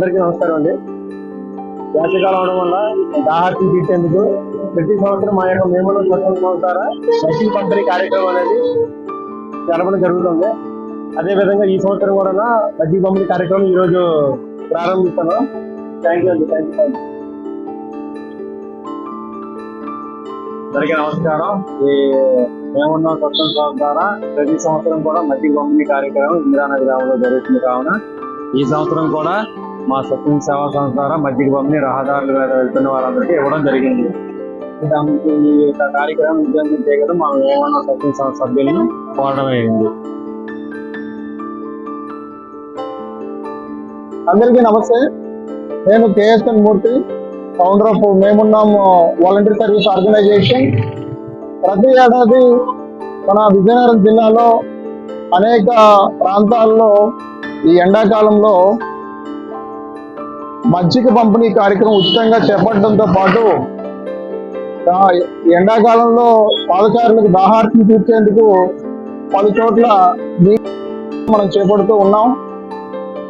అందరికీ నమస్కారం అండి. వేసవికాలం అవడం వల్ల దాహార్తి తీర్చేందుకు ప్రతి సంవత్సరం మా యొక్క మేమలో స్వచ్ఛంద సంస్థ మజ్జిగ పంపిణీ కార్యక్రమం అనేది జరపడం జరుగుతుంది. అదేవిధంగా ఈ సంవత్సరం కూడా మజ్జిగ పంపిణీ కార్యక్రమం ఈరోజు రోజు ప్రారంభిస్తున్నాం. థ్యాంక్ యూ అండి థ్యాంక్ యూ అందరికీ నమస్కారం. ఈ మేమున్న స్వచ్ఛంద సంస్థ ద్వారా ప్రతి సంవత్సరం కూడా మజ్జిగ పంపిణీ కార్యక్రమం ఇందిరానగర్ గ్రామంలో జరుగుతుంది కావున. ఈ సంవత్సరం కూడా మా స్వచ్ఛంద సేవా సంస్థ ద్వారా మజ్జిగ పంపిణీ రహదారులు వెళ్తున్న వారందరికీ ఇవ్వడం జరిగింది. దానికి ఈ యొక్క కార్యక్రమం ఉద్యోగం చేయగలం మా ఏమన్నా స్వచ్ఛంద సంస్థ సభ్యులను కోరడం అయింది అందరికీ నమస్తే. నేను KSN Murthy founder of Memunnam volunteer service organisation ప్రతి ఏడాది మన విజయనగరం జిల్లాలో అనేక ప్రాంతాల్లో ఈ ఎండాకాలంలో మజ్జిగ పంపిణీ కార్యక్రమం ఉచితంగా చేపట్టడంతో పాటు ఎండాకాలంలో పాదచారులకు దాహార్తిని తీర్చేందుకు పలు చోట్ల మనం చేపడుతూ ఉన్నాం.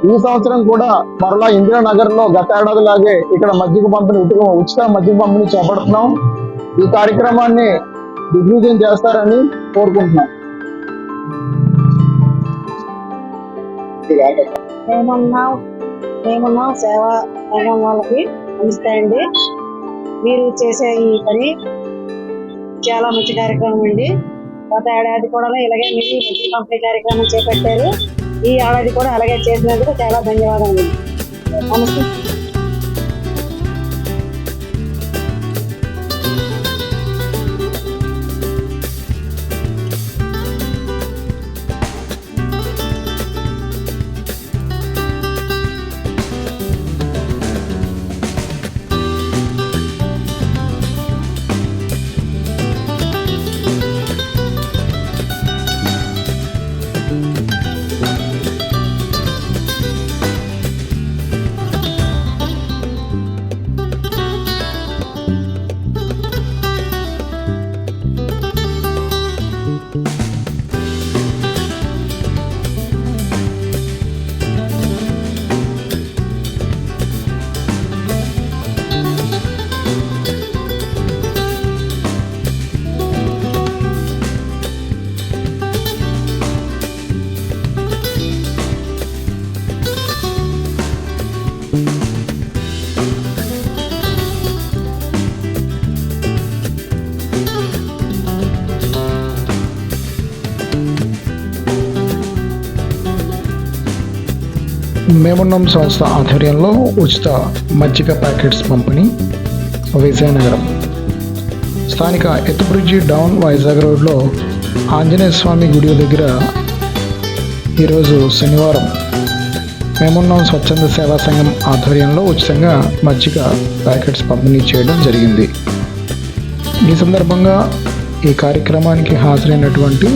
ఈ సంవత్సరం కూడా మరలా ఇందిరానగర్లో గత ఏడాది లాగే ఇక్కడ మజ్జిగ పంపిణీ ఉచిత మజ్జిగ పంపిణీ చేపడుతున్నాం. ఈ కార్యక్రమాన్ని దిగ్విజయం చేస్తారని కోరుకుంటున్నాం. ఏమన్నా మేమున్నాం సేవా రంగం వాళ్ళకి నమస్తే అండి మీరు చేసే ఈ పని చాలా మంచి కార్యక్రమం అండి. గత ఏడాది కూడా ఇలాగే మీరు మంచి పంపిణీ కార్యక్రమం చేపట్టారు. ఈ ఏడాది కూడా అలాగే చేసినందుకు చాలా ధన్యవాదాలు నమస్తే. మేమున్నం సంస్థ ఆధ్వర్యంలో ఉచిత మజ్జిగ ప్యాకెట్స్ పంపిణీ విజయనగరం. స్థానిక ఎత్తుబ్రిడ్జి డౌన్ వైజాగ్ రోడ్లో ఆంజనేయ స్వామి గుడి దగ్గర ఈరోజు శనివారం మేమున్నాం స్వచ్ఛంద సేవా సంఘం ఆధ్వర్యంలో ఉచితంగా మజ్జిగ ప్యాకెట్స్ పంపిణీ చేయడం జరిగింది. ఈ సందర్భంగా ఈ కార్యక్రమానికి హాజరైనటువంటి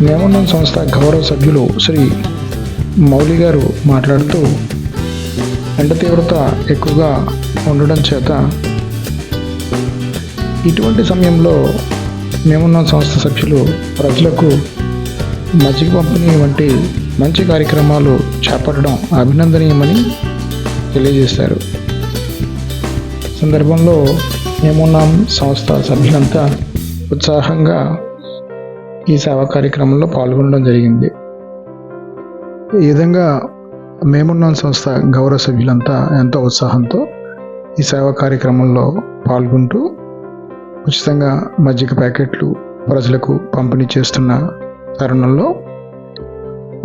మేమున్నాం సంస్థ గౌరవ సభ్యులు శ్రీ మౌలి గారు మాట్లాడుతూ ఎండ తీవ్రత ఎక్కువగా ఉండడం చేత ఇటువంటి సమయంలో మేమున్న సంస్థ సభ్యులు ప్రజలకు మజ్జిగ పంపిణీ వంటి మంచి కార్యక్రమాలు చేపట్టడం అభినందనీయమని తెలియజేశారు. సందర్భంలో మేమున్నాం సంస్థ సభ్యులంతా ఉత్సాహంగా ఈ సేవా కార్యక్రమంలో పాల్గొనడం జరిగింది. ఈ విధంగా మేమున్నాం సంస్థ గౌరవ సభ్యులంతా ఎంతో ఉత్సాహంతో ఈ సేవా కార్యక్రమంలో పాల్గొంటూ ఉచితంగా మజ్జిగ ప్యాకెట్లు ప్రజలకు పంపిణీ చేస్తున్న తరుణంలో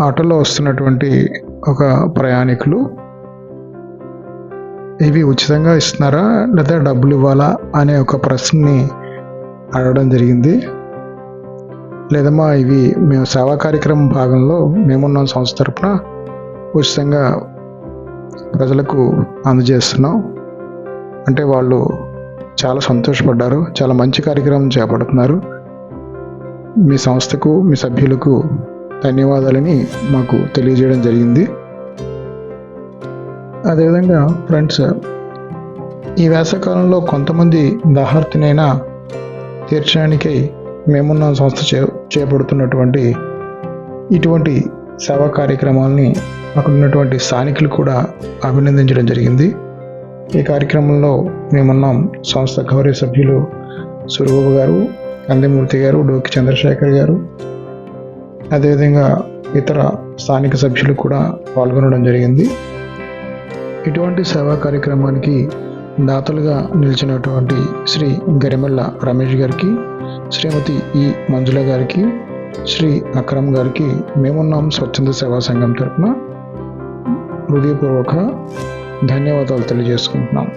ఆటోలో వస్తున్నటువంటి ఒక ప్రయాణికులు ఇవి ఉచితంగా ఇస్తున్నారా లేదా డబ్బులు ఇవ్వాలా? అనే ఒక ప్రశ్నని అడగడం జరిగింది. లేదమ్మా ఇవి మేము సేవా కార్యక్రమం భాగంలో మేమున్న సంస్థ తరపున. ఉచితంగా ప్రజలకు అందజేస్తున్నాం. అంటే వాళ్ళు చాలా సంతోషపడ్డారు చాలా మంచి కార్యక్రమం చేపడుతున్నారు. మీ సంస్థకు మీ సభ్యులకు ధన్యవాదాలని మాకు తెలియజేయడం జరిగింది. అదేవిధంగా ఫ్రెండ్స్ ఈ వేసవకాలంలో కొంతమంది దాహార్తినైనా తీర్చడానికై మేమున్న సంస్థ చే చేపడుతున్నటువంటి ఇటువంటి సేవా కార్యక్రమాలని అక్కడ ఉన్నటువంటి స్థానికులు కూడా అభినందించడం జరిగింది. ఈ కార్యక్రమంలో మేమున్నాం సంస్థ గౌరవ సభ్యులు సురబాబు గారు కందిమూర్తి గారు డోకి చంద్రశేఖర్ గారు. అదేవిధంగా ఇతర స్థానిక సభ్యులు కూడా పాల్గొనడం జరిగింది. ఇటువంటి సేవా కార్యక్రమానికి దాతలుగా నిలిచినటువంటి శ్రీ గరిమల్ల రమేష్ గారికి శ్రీమతి ఈ మంజుల గారికి శ్రీ అక్రమ్ గారికి మేమున్నాం స్వచ్ఛంద సేవా సంఘం తరఫున హృదయపూర్వక ధన్యవాదాలు తెలియజేసుకుంటున్నాం.